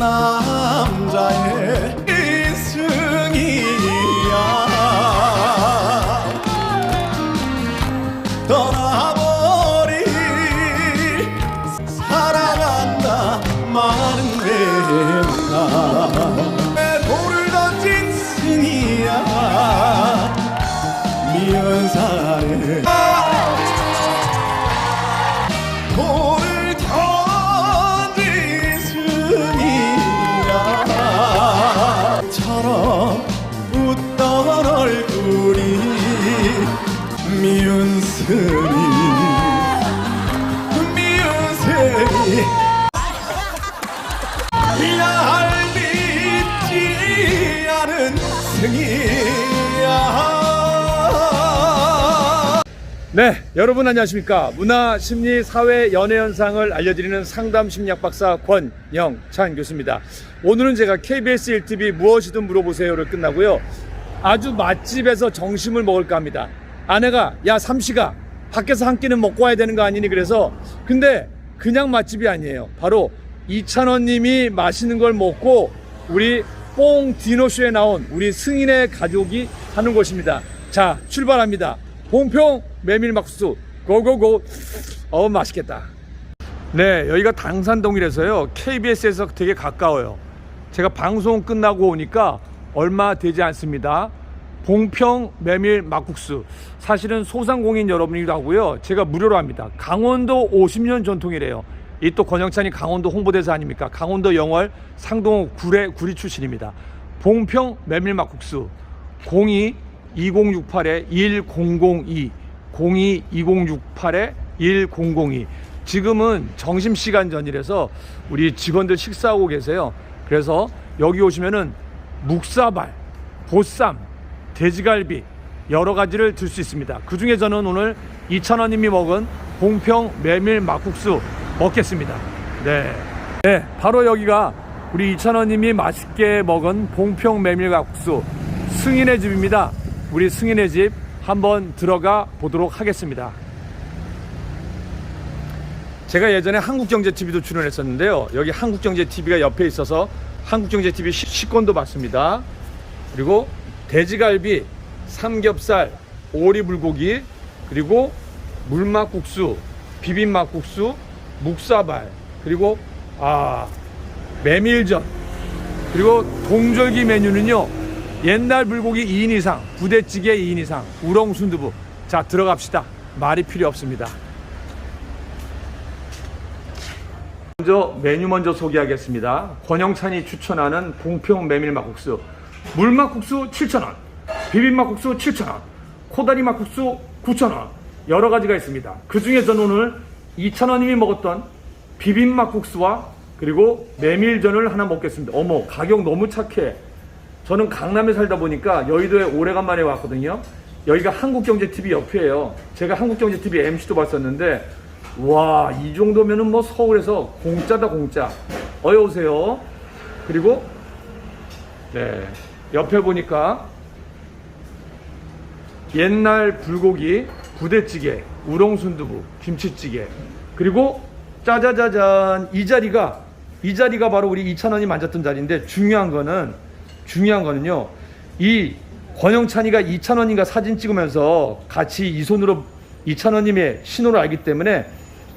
নাম যায় 승이 미운 날 믿지 않은 승이야 네, 여러분 안녕하십니까? 문화, 심리, 사회, 연애 현상을 알려드리는 상담 심리학 박사 권영찬 교수입니다. 오늘은 제가 KBS 1TV 무엇이든 물어보세요를 끝나고요. 아주 맛집에서 정심을 먹을까 합니다. 아내가 야 삼시가 밖에서 한 끼는 먹고 와야 되는 거 아니니? 그래서 근데 그냥 맛집이 아니에요. 바로 이찬원 님이 맛있는 걸 먹고 우리 뽕 디노쇼에 나온 우리 승인의 가족이 하는 곳입니다. 자, 출발합니다. 봉평 메밀막국수. 고고고. 어 맛있겠다. 네 여기가 당산동이라서요. KBS에서 되게 가까워요. 제가 방송 끝나고 오니까 얼마 되지 않습니다 봉평 메밀 막국수. 사실은 소상공인 여러분이기도 하고요. 제가 무료로 합니다. 강원도 50년 전통이래요. 이 또 권영찬이 강원도 홍보대사 아닙니까? 강원도 영월 상동 구례 구리 출신입니다. 봉평 메밀 막국수. 02 2068에 1002 02 2068에 1002 지금은 점심시간 전이라서 우리 직원들 식사하고 계세요. 그래서 여기 오시면은 묵사발, 보쌈, 돼지갈비 여러 가지를 들 수 있습니다. 그 중에 저는 오늘 이찬원님이 먹은 봉평 메밀 막국수 먹겠습니다. 네. 네, 바로 여기가 우리 이찬원님이 맛있게 먹은 봉평 메밀 막국수 승인의 집입니다. 우리 승인의 집 한번 들어가 보도록 하겠습니다. 제가 예전에 한국경제TV도 출연했었는데요. 여기 한국경제TV가 옆에 있어서 한국경제TV 시- 식권도 받습니다. 그리고 돼지갈비, 삼겹살, 오리불고기, 그리고 물막국수, 비빔막국수, 묵사발, 그리고 아 메밀전, 그리고 동절기 메뉴는요 옛날 불고기 2인 이상 부대찌개 2인 이상 우렁 순두부. 자 들어갑시다. 말이 필요 없습니다. 먼저 메뉴 먼저 소개하겠습니다. 권영찬이 추천하는 봉평 메밀 막국수 물막국수 7,000원 비빔막국수 7,000원 코다리 막국수 9,000원 여러 가지가 있습니다 그 중에 저는 오늘 2,000원님이 먹었던 비빔막국수와 그리고 메밀전을 하나 먹겠습니다 어머 가격 너무 착해 저는 강남에 살다 보니까 여의도에 오래간만에 왔거든요. 여기가 한국경제TV 옆이에요. 제가 한국경제TV MC도 봤었는데 와 이 정도면은 뭐 서울에서 공짜다 공짜. 어여 오세요. 그리고 네 옆에 보니까 옛날 불고기, 부대찌개, 우렁순두부, 김치찌개 그리고 짜자자잔 이 자리가 이 자리가 바로 우리 이찬원이 만졌던 자리인데 중요한 거는 중요한 거는요. 이 권영찬이가 이찬원인가 사진 찍으면서 같이 이 손으로 이찬원님의 신호를 알기 때문에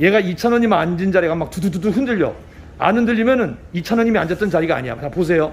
얘가 이찬원님 앉은 자리가 막 두두두두 흔들려. 안 흔들리면은 이찬원님이 앉았던 자리가 아니야. 자 보세요.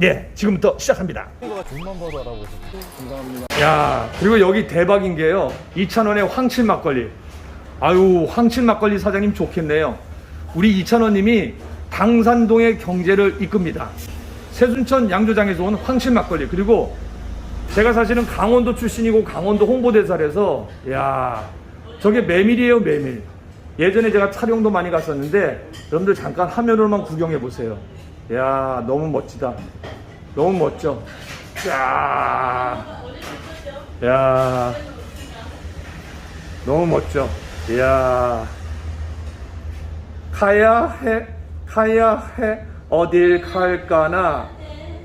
네 지금부터 시작합니다. 야 그리고 여기 대박인 게요. 이찬원의 황칠 막걸리. 아유 황칠 막걸리 사장님 좋겠네요. 우리 이찬원님이 당산동의 경제를 이끕니다. 세순천 양조장에서 온 황칠 막걸리 그리고 제가 사실은 강원도 출신이고 강원도 홍보대사라서 야 저게 메밀이에요 메밀 예전에 제가 촬영도 많이 갔었는데 여러분들 잠깐 화면으로만 구경해 보세요 야 너무 멋지다 너무 멋져 자야 너무 멋져. 이야 가야 해 가야 해 어딜 갈까나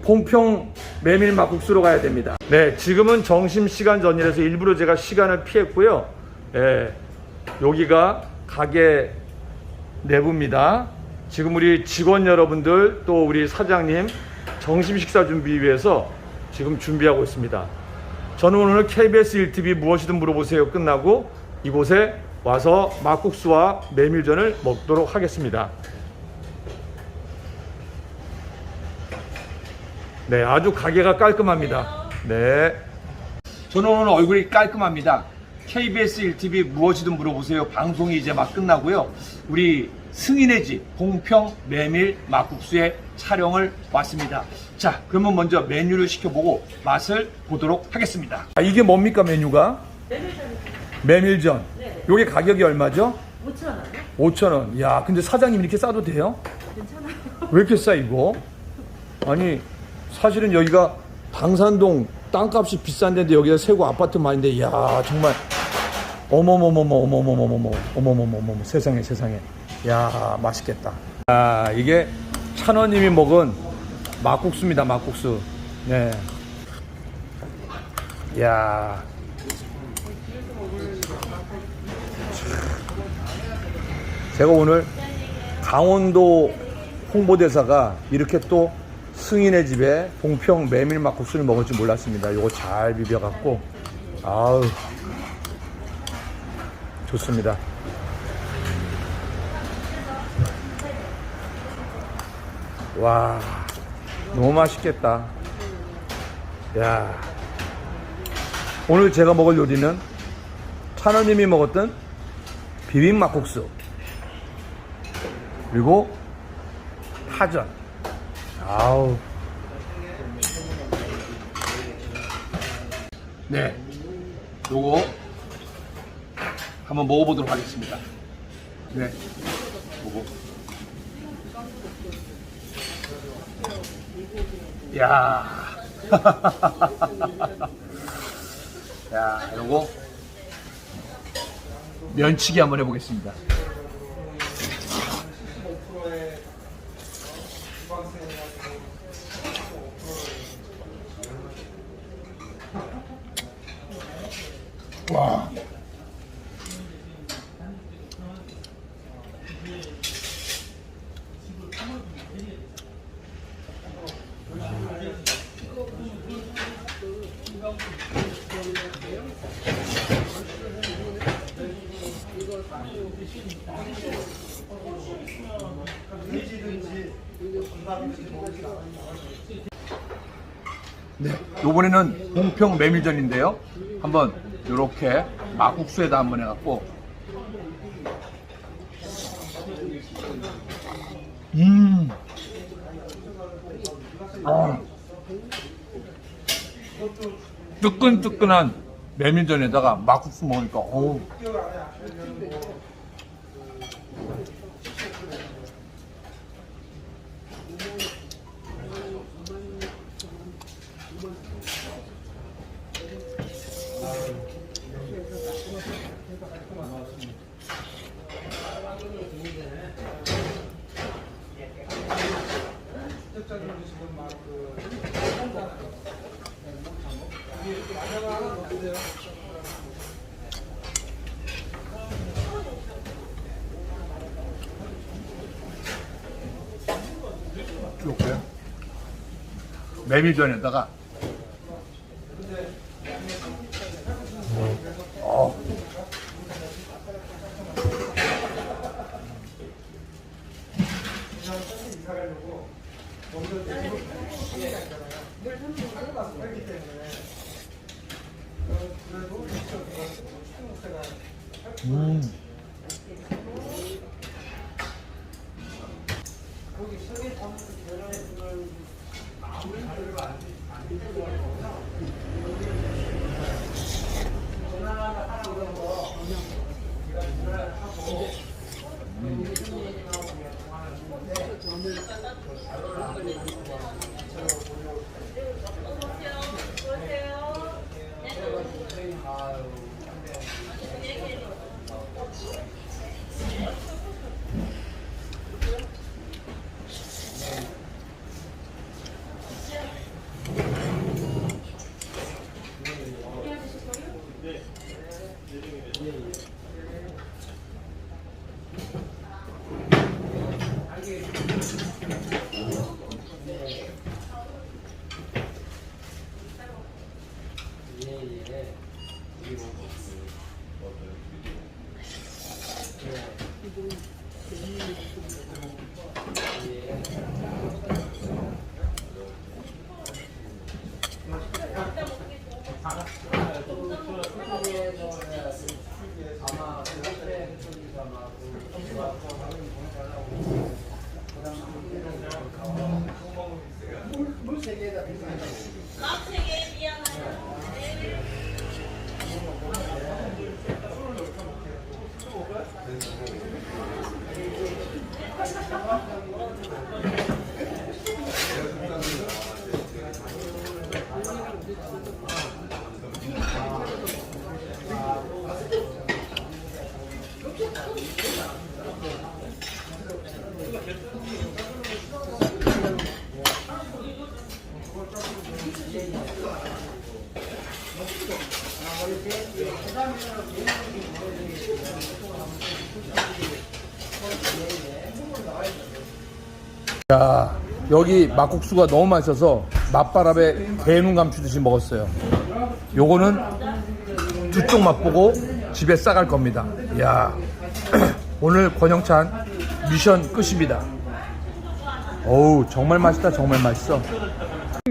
봉평 메밀 막국수로 가야 됩니다. 네, 지금은 점심 시간 전이라서 일부러 제가 시간을 피했고요. 예, 여기가 가게 내부입니다. 지금 우리 직원 여러분들 또 우리 사장님 점심 식사 준비 위해서 지금 준비하고 있습니다. 저는 오늘 KBS 1TV 무엇이든 물어보세요 끝나고 이곳에 와서 막국수와 메밀전을 먹도록 하겠습니다. 네, 아주 가게가 깔끔합니다. 네. 저는 오늘 얼굴이 깔끔합니다. KBS 1TV 무엇이든 물어보세요. 방송이 이제 막 끝나고요. 우리 승인의 집 봉평 메밀 막국수에 촬영을 왔습니다. 자, 그러면 먼저 메뉴를 시켜보고 맛을 보도록 하겠습니다. 아, 이게 뭡니까 메뉴가? 메밀전. 요게 가격이 얼마죠? 5,000원이요? 5,000원. 야, 근데 사장님 이렇게 싸도 돼요? 괜찮아요. 왜 이렇게 싸 이거? 아니 사실은 여기가 당산동 땅값이 비싼 데인데 여기가 세고 아파트 많은데 야 정말 어머머머머 어머머머머머 어머머머머 세상에 세상에 야 맛있겠다 아 이게 찬원님이 먹은 막국수입니다 막국수 네. 야 제가 오늘 강원도 홍보대사가 이렇게 또 승인의 집에 봉평 메밀 막국수를 먹을 줄 몰랐습니다. 이거 잘 비벼갖고 아우 좋습니다. 와 너무 맛있겠다. 야 오늘 제가 먹을 요리는 찬원님이 먹었던 비빔 막국수 그리고 파전. 아우. 네. 요거 한번 먹어보도록 하겠습니다. 네. 요거. 야. 야, 요거 면치기 한번 해보겠습니다. 와. 네, 요번에는 봉평 메밀전인데요. 한번 요렇게 막국수에다 한번 해갖고 음, 아, 뜨끈뜨끈한 메밀전에다가 막국수 먹으니까 어우. 이렇게 메밀전에다가 어. 음. 음. 야, 여기 막국수가 너무 맛있어서 맛바람에 대눈 감추듯이 먹었어요. 요거는 두 쪽 맛보고 집에 싸갈 겁니다. 야, 오늘 권영찬 미션 끝입니다. 어우, 정말 맛있다, 정말 맛있어.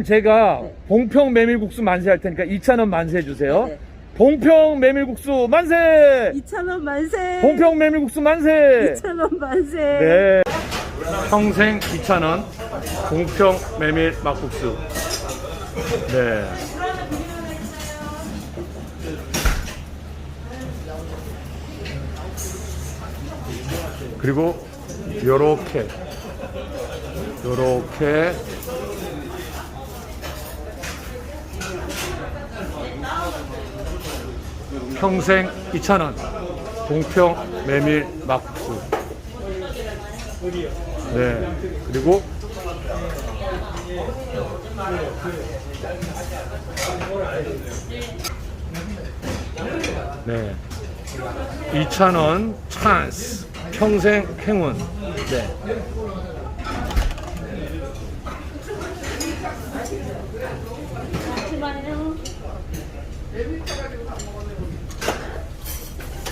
제가 봉평 메밀국수 만세 할 테니까 2,000원 만세 해 주세요. 네. 봉평 메밀국수 만세! 2,000원 만세! 봉평 메밀국수 만세! 2,000원 만세! 네. 평생 2,000원 공평 메밀 막국수. 네. 그리고 요렇게 요렇게 평생 2,000원 공평 메밀 막국수. 네. 그리고 네. 2,000원 찬스. 평생 행운. 네.